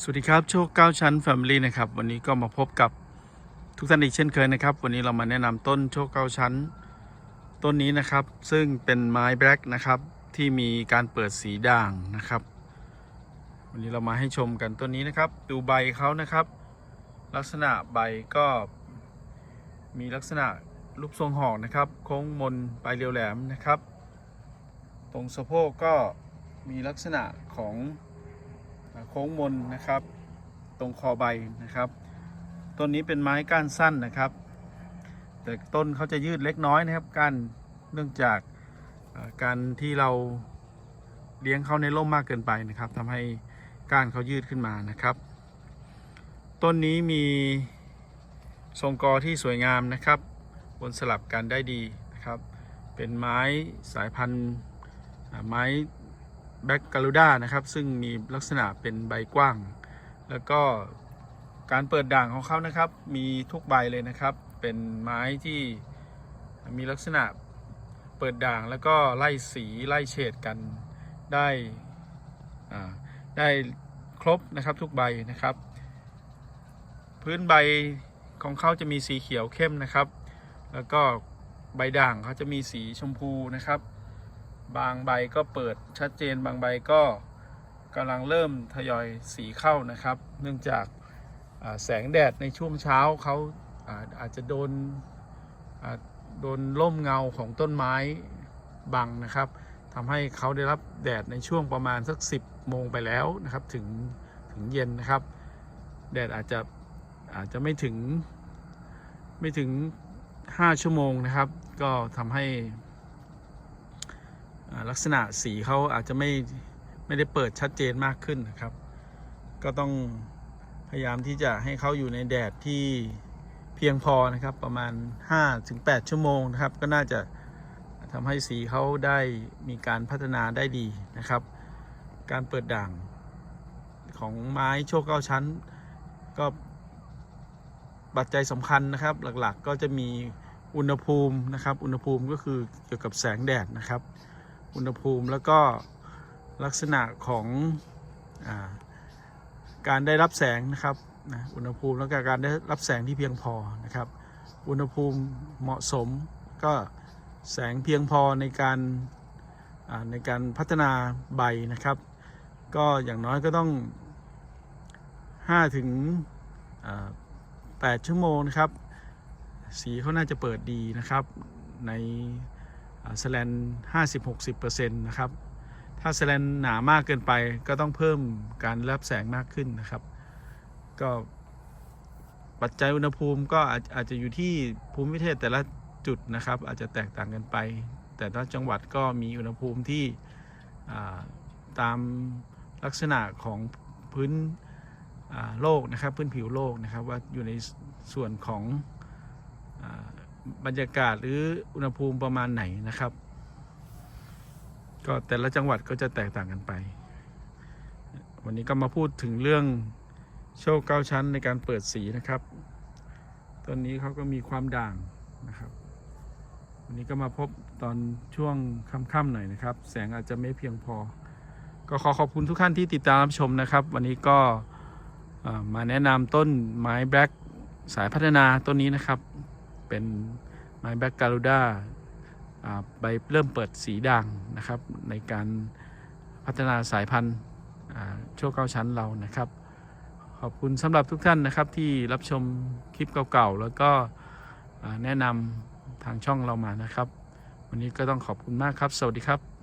สวัสดีครับโชคเก้าชั้น Family นะครับวันนี้ก็มาพบกับทุกท่านอีกเช่นเคยนะครับ วันนี้เรามาแนะนำต้นโชคเก้าชั้น ต้นนี้นะครับ ซึ่งเป็นไม้แบล็กนะครับที่มีการเปิดสีด่างนะครับ วันนี้เรามาให้ชมกันต้นนี้นะครับ ดูใบเขานะครับ ลักษณะใบก็มีลักษณะรูปทรงหอกนะครับ โค้งมนปลายเรียวแหลมนะครับ ตรงสะโพกก็มีลักษณะของ โค้งมนนะครับ ตรงคอใบนะครับ ต้นนี้เป็นไม้ก้านสั้นนะครับ แต่ต้นเขาจะยืดเล็กน้อยนะครับก้านเนื่องจากการที่เราเลี้ยงเขาในร่มมากเกินไปนะครับทำให้ก้านเขายืดขึ้นมานะครับ ต้นนี้มีทรงกอที่สวยงามนะครับบนสลับกันได้ดีนะครับ เป็นไม้สายพันธุ์ไม้ แบ็กกาลูด้านะครับ ซึ่งมีลักษณะเป็นใบกว้าง แล้วก็การเปิดด่างของเขานะครับ มีทุกใบเลยนะครับ เป็นไม้ที่มีลักษณะเปิดด่างแล้วก็ไล่สีไล่เฉดกันได้ได้ครบนะครับทุกใบนะครับ พื้นใบของเขาจะมีสีเขียวเข้มนะครับ แล้วก็ใบด่างเขาจะมีสีชมพูนะครับ บางใบก็เปิดชัดเจนบางใบก็กำลังเริ่มทยอยสีเข้านะครับ เนื่องจากาแสงแดดในช่วงเช้าเขาอาอาจจะโดนโดนร่มเงาของต้นไม้บังนะครับทำให้เขาได้รับแดดในช่วงประมาณสัก 10 โมงไปแล้วนะครับ ถึงถึงเย็นนะครับ แดดอาจจะอาจจะไม่ถึงไม่ถึง 5 ชั่วโมงนะครับ ก็ทำให้ ลักษณะสีเขาอาจจะไม่ไม่ได้เปิดชัดเจนมากขึ้นนะครับ ก็ต้องพยายามที่จะให้เขาอยู่ในแดดที่เพียงพอนะครับประมาณ 5-8 ชั่วโมงนะครับ ก็น่าจะทำให้สีเขาได้มีการพัฒนาได้ดีนะครับ การเปิดด่างของไม้โชคเก้าชั้น ก็ปัจจัยสำคัญนะครับ หลักๆก็จะมีอุณหภูมินะครับ อุณหภูมิก็คือเกี่ยวกับแสงแดดนะครับ อุณหภูมิ แล้วก็ลักษณะของอาการได้รับแสงนะครับนะอุณหภูมิแล้วก็การได้รับแสงที่เพียงพอนะครับ อุณหภูมิเหมาะสมก็แสงเพียงพอในการาในการพัฒนาใบนะครับ ก็อย่างน้อยก็ต้อง5ถึง8ชั่วโมงนะครับ สีเขาน่าจะเปิดดีนะครับใน สแลนห้าสิบหกสิบเปอร์เซ็นต์นะครับ ถ้าสแลนหนามากเกินไปก็ต้องเพิ่มการรับแสงมากขึ้นนะครับ ก็ปัจจัยอุณหภูมิก็อาจจะอยู่ที่ภูมิประเทศแต่ละจุดนะครับ อาจจะแตกต่างกันไป แต่ละจังหวัดก็มีอุณหภูมิที่ตามลักษณะของพื้นโลกนะครับ พื้นผิวโลกนะครับ ว่าอยู่ในส่วนของ บรรยากาศหรืออุณหภูมิประมาณไหนนะครับ ก็แต่ละจังหวัดก็จะแตกต่างกันไป วันนี้ก็มาพูดถึงเรื่องโชคเก้าชั้นในการเปิดสีนะครับต้นนี้เขาก็มีความด่างนะครับ วันนี้ก็มาพบตอนช่วงค่ำๆหน่อยนะครับ แสงอาจจะไม่เพียงพอ ก็ขอขอบคุณทุกท่านที่ติดตามรับชมนะครับ วันนี้ก็มาแนะนำต้นไม้แบล็กสายพัฒนาต้นนี้นะครับ เป็นไม้แบ็กการูด้าใบเริ่มเปิดสีด่างนะครับ ในการพัฒนาสายพันธุ์อ่าโชคเก้าชั้นเรานะครับ ขอบคุณสำหรับทุกท่านนะครับที่รับชมคลิปเก่าๆ แล้วก็แนะนำทางช่องเรามานะครับ วันนี้ก็ต้องขอบคุณมากครับ สวัสดีครับ